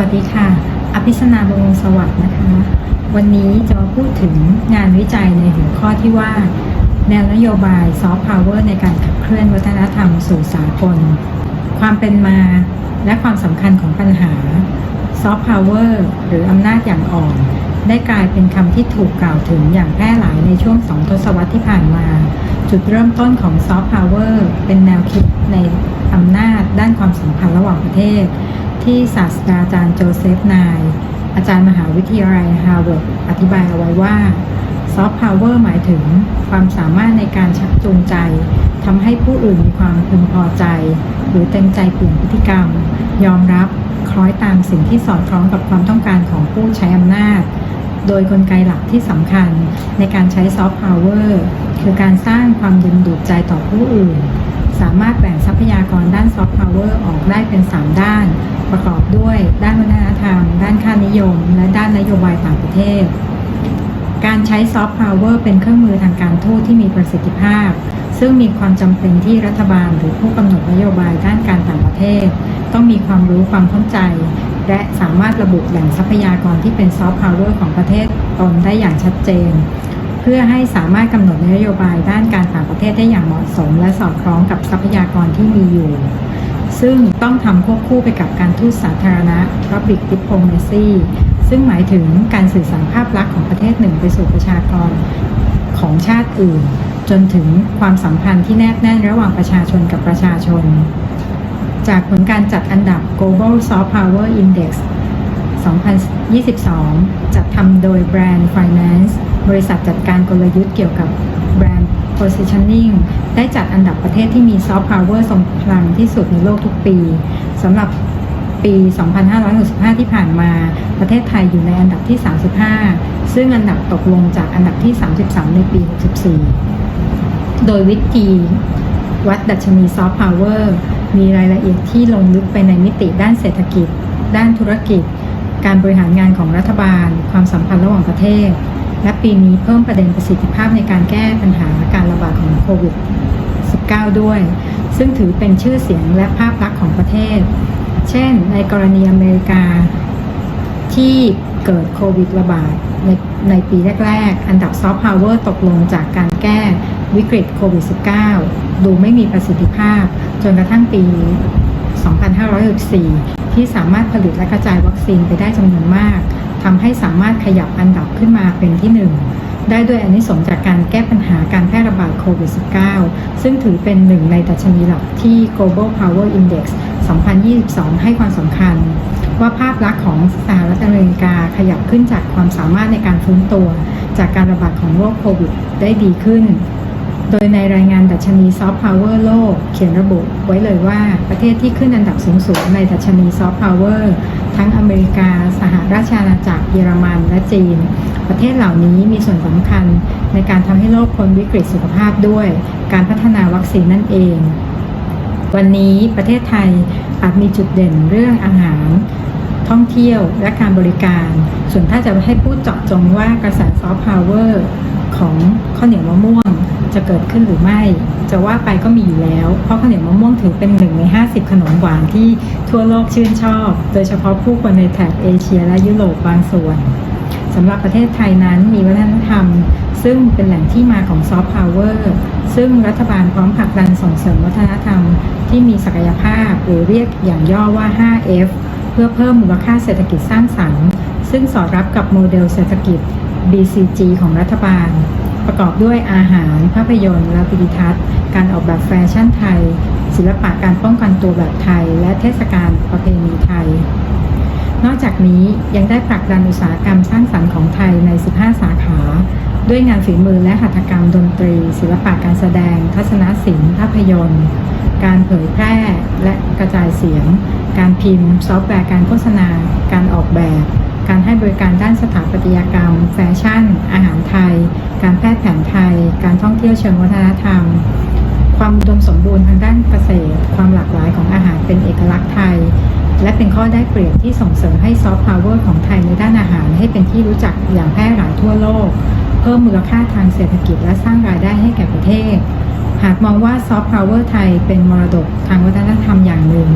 สวัสดีค่ะ อภิสนาบงสวัสดิ์นะคะ วันนี้จะมาพูดถึงงานวิจัยในหัวข้อที่ว่า แนวนโยบายซอฟต์พาวเวอร์ในการขับเคลื่อนวัฒนธรรมสู่สากล ความเป็นมาและความสำคัญของปัญหาซอฟต์พาวเวอร์หรืออำนาจอย่างอ่อน ได้กลายเป็นคำที่ถูกกล่าวถึงอย่างแพร่หลายในช่วงสองทศวรรษที่ผ่านมา จุดเริ่มต้นของซอฟต์พาวเวอร์เป็นแนวคิดในอำนาจด้านความสัมพันธ์ระหว่างประเทศ ที่ศาสตราจารย์โจเซฟนาย อาจารย์มหาวิทยาลัยฮาร์วาร์ดอธิบายเอาไว้ว่าซอฟต์พาวเวอร์หมายถึงความสามารถในการชักจูงใจทำให้ผู้อื่นมีความพึงพอใจ หรือเต็มใจเปลี่ยนพฤติกรรม ยอมรับคล้อยตามสิ่งที่สอดคล้องกับความต้องการของผู้ใช้อำนาจ โดยกลไกหลักที่สำคัญในการใช้ซอฟต์พาวเวอร์คือการสร้างความดึงดูดใจต่อผู้อื่น สามารถแบ่งทรัพยากรด้านซอฟต์พาวเวอร์ออกได้เป็น 3 ด้าน ประกอบด้วย ด้านวัฒนธรรม ด้านค่านิยม และด้านนโยบายต่างประเทศ การใช้ซอฟต์พาวเวอร์เป็นเครื่องมือทางการทูตที่มีประสิทธิภาพ ซึ่งมีความจำเป็นที่รัฐบาลหรือผู้กำหนดนโยบายด้านการต่างประเทศ ต้องมีความรู้ความเข้าใจ และสามารถระบุแหล่งทรัพยากรที่เป็นซอฟต์พาวเวอร์ของประเทศตนได้อย่างชัดเจน พื่อให้สามารถกำหนดนโยบายด้านการต่างประเทศได้อย่างเหมาะสม และสอดคล้องกับทรัพยากรที่มีอยู่ ซึ่งต้องทำควบคู่ไปกับการทูตสาธารณะ Public Diplomacy ซึ่งหมายถึงการสื่อสารภาพลักษณ์ของประเทศหนึ่งไปสู่ประชากรของชาติอื่น จนถึงความสัมพันธ์ที่แนบแน่นระหว่างประชาชนกับประชาชน จากผลการจัดอันดับ Global Soft Power Index 2022 จัดทำโดย Brand Finance บริษัทจัดการกลยุทธ์เกี่ยวกับ Brand Positioning ได้จัดอันดับประเทศที่มี Soft Power ทรงพลังที่สุดในโลกทุกปีสำหรับปี 2565 ที่ผ่านมา ประเทศไทยอยู่ในอันดับที่ 35 ซึ่งอันดับตกลงจากอันดับที่ 33 ในปี 64 โดยวิธีวัดดัชนีซอฟต์พาวเวอร์มีรายละเอียดที่ลงลึกไปในมิติด้านเศรษฐกิจ ด้านธุรกิจ การบริหารงานของรัฐบาล ความสัมพันธ์ระหว่างประเทศ และปีนี้เพิ่มประเด็นประสิทธิภาพในการแก้ปัญหาการระบาดของโควิด -19 ด้วย ซึ่งถือเป็นชื่อเสียงและภาพลักษณ์ของประเทศ เช่น ในกรณีอเมริกา ที่เกิดโควิดระบาดในในปีแรก ๆ อันดับซอฟต์พาวเวอร์ตกลงจากการแก้วิกฤตโควิด -19 ดูไม่มีประสิทธิภาพ จนกระทั่งปี 2564 ที่สามารถผลิตและกระจายวัคซีนไปได้จำนวนมาก ทำให้สามารถขยับอันดับขึ้นมาเป็นที่หนึ่งได้ด้วยอานิสงส์จากการแก้ปัญหาการแพร่ระบาดโควิด -19 ซึ่งถือเป็นหนึ่งในดัชนีหลักที่ Global Power Index 2022 ให้ความสำคัญ ว่าภาพลักษณ์ของสหรัฐอเมริกาขยับขึ้นจากความสามารถในการฟื้นตัว จากการระบาดของโรคโควิดได้ดีขึ้น โดยในรายงานดัชนีซอฟต์พาวเวอร์โลก เขียนระบุไว้เลยว่าประเทศที่ขึ้นอันดับสูงสุดในดัชนีซอฟต์พาวเวอร์ทั้งอเมริกา สหราชอาณาจักรเยอรมัน และจีน ประเทศเหล่านี้มีส่วนสำคัญในการทำให้โลกพ้นวิกฤตสุขภาพด้วย การพัฒนาวัคซีนนั่นเอง วันนี้ประเทศไทยอาจมีจุดเด่นเรื่องอาหารท่องเที่ยวและการบริการ ส่วนถ้าจะให้พูดเจาะจงว่ากระแสซอฟต์พาวเวอร์ของข้าวเหนียวมะม่วง จะเกิดขึ้นหรือไม่ จะว่าไปก็มีอยู่แล้ว เพราะข้าวเหนียวมะม่วงถือเป็นหนึ่งใน 50 ขนมหวานที่ทั่วโลกชื่นชอบ โดยเฉพาะผู้คนในแถบเอเชียและยุโรปบางส่วนสำหรับประเทศไทยนั้นมีวัฒนธรรม ซึ่งเป็นแหล่งที่มาของซอฟต์พาวเวอร์ซึ่งรัฐบาลพร้อมผลักดันส่งเสริมวัฒนธรรม ที่มีศักยภาพหรือเรียกอย่างย่อว่า 5F เพื่อเพิ่มมูลค่าเศรษฐกิจสร้างสรรค์ ซึ่งสอดรับกับโมเดลเศรษฐกิจ BCG ของรัฐบาล ประกอบด้วยอาหาร ภาพยนตร์และวิดิทัศน์ การออกแบบแฟชั่นไทย ศิลปะการป้องกันตัวแบบไทย และเทศกาลประเพณีไทย นอกจากนี้ยังได้ผลักดันอุตสาหกรรมสร้างสรรค์ของไทยใน 15 สาขา ด้วยงานฝีมือและหัตถกรรมดนตรี ศิลปะการแสดง ทัศนศิลป์ ภาพยนตร์ การเผยแพร่และกระจายเสียง การพิมพ์ ซอฟต์แวร์การโฆษณา การออกแบบ การให้บริการด้านสถาปัตยกรรม แฟชั่น อาหารไทย การแพทย์แผนไทย การท่องเที่ยวเชิงวัฒนธรรม ความอุดมสมบูรณ์ทางด้านเกษตร ความหลากหลายของอาหารเป็นเอกลักษณ์ไทย และเป็นข้อได้เปรียบที่ส่งเสริมให้ซอฟต์พาวเวอร์ของไทยในด้านอาหารให้เป็นที่รู้จักอย่างแพร่หลายทั่วโลก เพิ่มมูลค่าทางเศรษฐกิจและสร้างรายได้ให้แก่ประเทศ หากมองว่าซอฟต์พาวเวอร์ไทยเป็นมรดกทางวัฒนธรรมอย่างหนึ่ง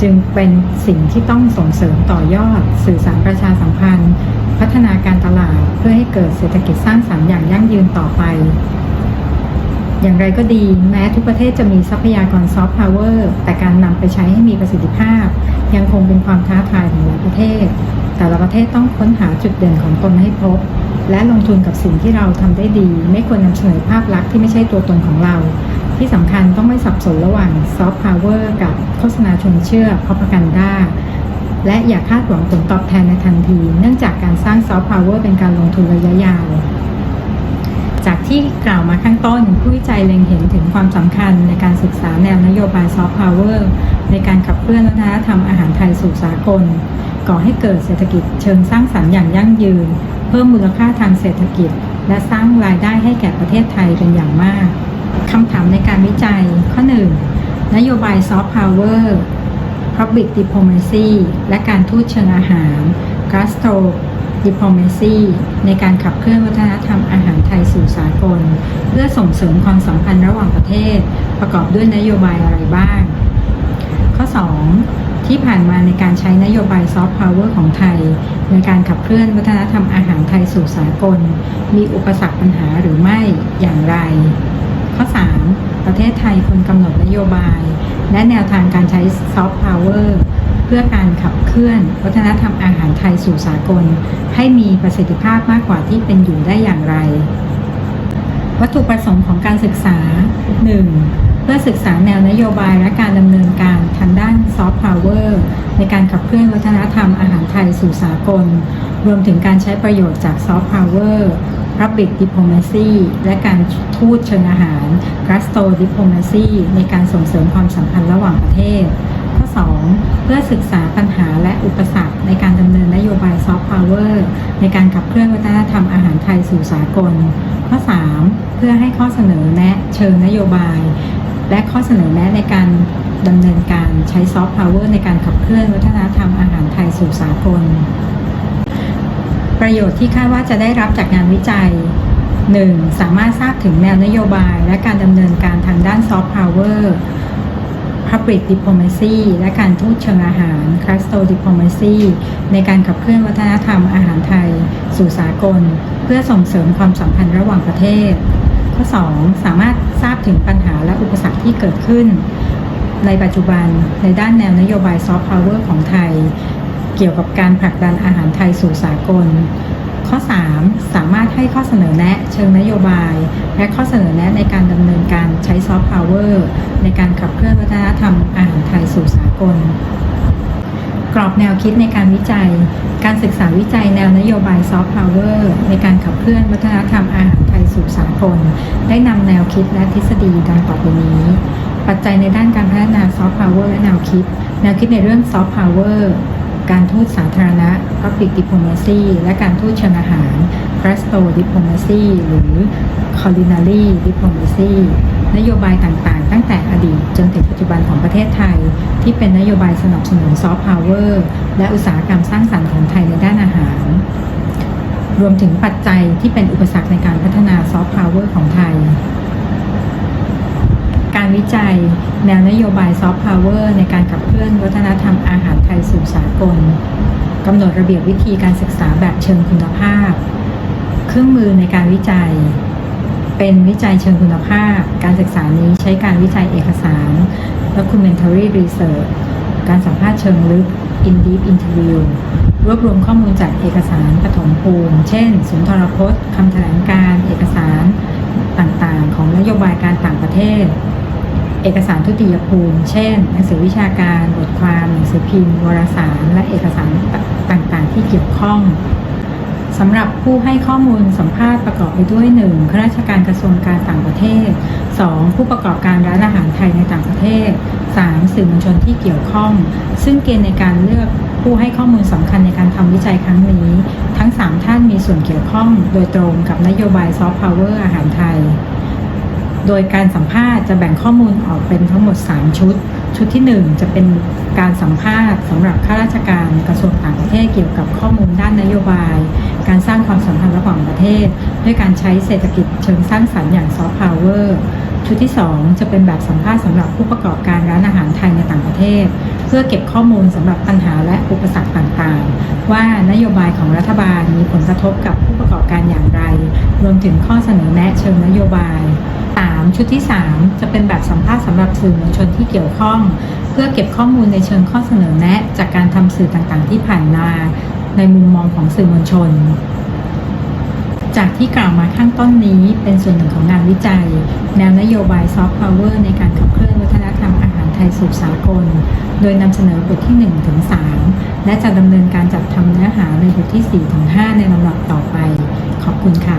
จึงเป็นสิ่งที่ต้องส่งเสริมต่อยอด สื่อสารประชาสัมพันธ์ พัฒนาการตลาดเพื่อให้เกิดเศรษฐกิจสร้างสรรค์อย่างยั่งยืนต่อไป อย่างไรก็ดีแม้ทุกประเทศจะมีทรัพยากรซอฟต์พาวเวอร์แต่การนำไปใช้ให้มีประสิทธิภาพ ยังคงเป็นความท้าทายของหลายประเทศ แต่ละประเทศต้องค้นหาจุดเด่นของตนให้พบ และลงทุนกับสิ่งที่เราทำได้ดี ไม่ควรนำเสนอภาพลักษณ์ที่ไม่ใช่ตัวตนของเรา ที่สำคัญต้องไม่สับสนระหว่างซอฟต์พาวเวอร์กับโฆษณาชวนเชื่อ propaganda และอย่าคาดหวังผลตอบแทนในทันที เนื่องจากการสร้างซอฟต์พาวเวอร์เป็นการลงทุนระยะยาว จากที่กล่าวมาข้างต้น ผู้วิจัยเล็งเห็นถึงความสำคัญในการศึกษาแนวนโยบายซอฟต์พาวเวอร์ในการขับเคลื่อนวัฒนธรรมอาหารไทยสู่สากล ก่อให้เกิดเศรษฐกิจเชิงสร้างสรรค์อย่างยั่งยืน เพิ่มมูลค่าทางเศรษฐกิจ และสร้างรายได้ให้แก่ประเทศไทยเป็นอย่างมาก คำถามในการวิจัยข้อ 1. นโยบายซอฟต์พาวเวอร์ Public Diplomacy และการทูตเชิงอาหาร Gastro Diplomacy ในการขับเคลื่อนวัฒนธรรมอาหารไทยสู่สากล เพื่อส่งเสริมความสัมพันธ์ระหว่างประเทศ ประกอบด้วยนโยบายอะไรบ้าง ข้อ 2. ที่ผ่านมาในการใช้นโยบายซอฟต์พาวเวอร์ของไทย ในการขับเคลื่อนวัฒนธรรมอาหารไทยสู่สากล มีอุปสรรคปัญหาหรือไม่อย่างไร ข้อ 3. ประเทศไทยควรกำหนดนโยบาย และแนวทางการใช้ซอฟต์พาวเวอร์เพื่อการขับเคลื่อน วัฒนธรรมอาหารไทยสู่สากล ให้มีประสิทธิภาพมากกว่าที่เป็นอยู่ได้อย่างไร วัตถุประสงค์ของการศึกษา 1. เพื่อศึกษาแนวนโยบายและการดำเนินการทางด้านซอฟต์พาวเวอร์ในการขับเคลื่อนวัฒนธรรมอาหารไทยสู่สากล รวมถึงการใช้ประโยชน์จากซอฟต์พาวเวอร์ Public Diplomacy และการทูตเชิงอาหาร Gasto Diplomacy ในการส่งเสริมความสัมพันธ์ระหว่างประเทศ ข้อ 2. เพื่อศึกษาปัญหาและอุปสรรคในการดำเนินนโยบายซอฟต์พาวเวอร์ในการขับเคลื่อนวัฒนธรรมอาหารไทยสู่สากล ข้อ 3. เพื่อให้ข้อเสนอแนะเชิงนโยบาย และข้อเสนอแนะในการดำเนินการใช้ซอฟต์พาวเวอร์ในการขับเคลื่อนวัฒนธรรมอาหารไทยสู่สากล ประโยชน์ที่คาดว่าจะได้รับจากงานวิจัย 1. สามารถทราบถึงแนวนโยบายและการดำเนินการทางด้านซอฟต์พาวเวอร์ Public Diplomacy และการทูตเชิงอาหาร c l u s t e r Diplomacy ในการขับเคลื่อนวัฒนธรรมอาหารไทย สู่สากล เพื่อส่งเสริมความสัมพันธ์ระหว่างประเทศ ข้อ 2. สามารถทราบถึงปัญหาและอุปสรรคที่เกิดขึ้น ในปัจจุบันในด้านแนวนโยบายซอฟต์พาวเวอร์ของไทย เกี่ยวกับการผลักดันอาหารไทยสู่สากล ข้อ 3. สามารถให้ข้อเสนอแนะเชิงนโยบาย และข้อเสนอแนะในการดำเนินการใช้ซอฟต์พาวเวอร์ในการขับเคลื่อนวัฒนธรรมอาหารไทยสู่สากล กรอบแนวคิดในการวิจัย การศึกษาวิจัยแนวนโยบายซอฟต์พาวเวอร์ในการขับเคลื่อนวัฒนธรรมอาหารไทยสู่สากล ได้นำแนวคิดและทฤษฎีดังต่อไปนี้ปัจจัยในด้านการพัฒนาซอฟต์พาวเวอร์และแนวคิด แนวคิดในเรื่องซอฟต์พาวเวอร์ การทูตสาธารณะ Public Diplomacy และการทูตเชิงอาหาร Gastro Diplomacy หรือ Culinary Diplomacy นโยบายต่างๆ ตั้งแต่อดีตจนถึงปัจจุบันของประเทศไทย ที่เป็นนโยบายสนับสนุนซอฟต์พาวเวอร์และอุตสาหกรรมสร้างสรรค์ของไทยในด้านอาหาร รวมถึงปัจจัยที่เป็นอุปสรรคในการพัฒนาซอฟต์พาวเวอร์ของไทยารวิจัย แนวนโยบายซอฟต์พาวเวอร์ในการขับเคลื่อนวัฒนธรรมอาหารไทยสู่สากลกำหนดระเบียบวิธีการศึกษาแบบเชิงคุณภาพ เครื่องมือในการวิจัย เป็นวิจัยเชิงคุณภาพ การศึกษานี้ใช้การวิจัยเอกสาร documentary research การสัมภาษณ์เชิงลึก in deep interview รวบรวมข้อมูลจากเอกสารปฐมภูมิ เช่น สุนทรพจน์คำแถลงการ เอกสารต่างๆ ของนโยบายการต่างประเทศ เอกสารทุติยภูมิ เช่น หนังสือวิชาการ บทความ หนังสือพิมพ์ วารสาร และเอกสารต่างๆ ที่เกี่ยวข้องสำหรับผู้ให้ข้อมูลสัมภาษณ์ประกอบไปด้วย 1. ข้าราชการกระทรวงการต่างประเทศ 2. ผู้ประกอบการร้านอาหารไทยในต่างประเทศ 3. สื่อมวลชนที่เกี่ยวข้อง ซึ่งเกณฑ์ในการเลือกผู้ให้ข้อมูลสำคัญในการทำวิจัยครั้งนี้ ทั้ง 3 ท่านมีส่วนเกี่ยวข้อง โดยตรงกับนโยบายซอฟต์พาวเวอร์อาหารไทย โดยการสัมภาษณ์จะแบ่งข้อมูลออกเป็นทั้งหมด 3 ชุด ชุดที่ 1 จะเป็นการสัมภาษณ์สำหรับข้าราชการกระทรวงต่างประเทศเกี่ยวกับข้อมูลด้านนโยบาย การสร้างความสัมพันธ์ระหว่างประเทศ ด้วยการใช้เศรษฐกิจเชิงสร้างสรรค์อย่างซอฟต์พาวเวอร์ชุดที่ 2 จะเป็นแบบสัมภาษณ์สำหรับผู้ประกอบการร้านอาหารไทยในต่างประเทศ เพื่อเก็บข้อมูลสำหรับปัญหาและอุปสรรคต่างๆ ว่านโยบายของรัฐบาลมีผลกระทบกับผู้ประกอบการอย่างไร รวมถึงข้อเสนอแนะเชิงนโยบาย 3. ชุดที่ 3 จะเป็นแบบสัมภาษณ์สำหรับสื่อมวลชนที่เกี่ยวข้อง เพื่อเก็บข้อมูลในเชิงข้อเสนอแนะ จากการทำสื่อต่างๆ ที่ผ่านมาในมุมมองของสื่อมวลชน จากที่กล่าวมาข้างต้นนี้เป็นส่วนหนึ่งของงานวิจัย แนวนโยบายซอฟต์พาวเวอร์ในการขับเคลื่อนวัฒนธรรมอาหารไทยสู่สากล โดยนำเสนอบทที่1ถึง3และจะดำเนินการจัดทำเนื้อหาในบทที่4ถึง5ในลำดับต่อไป ขอบคุณค่ะ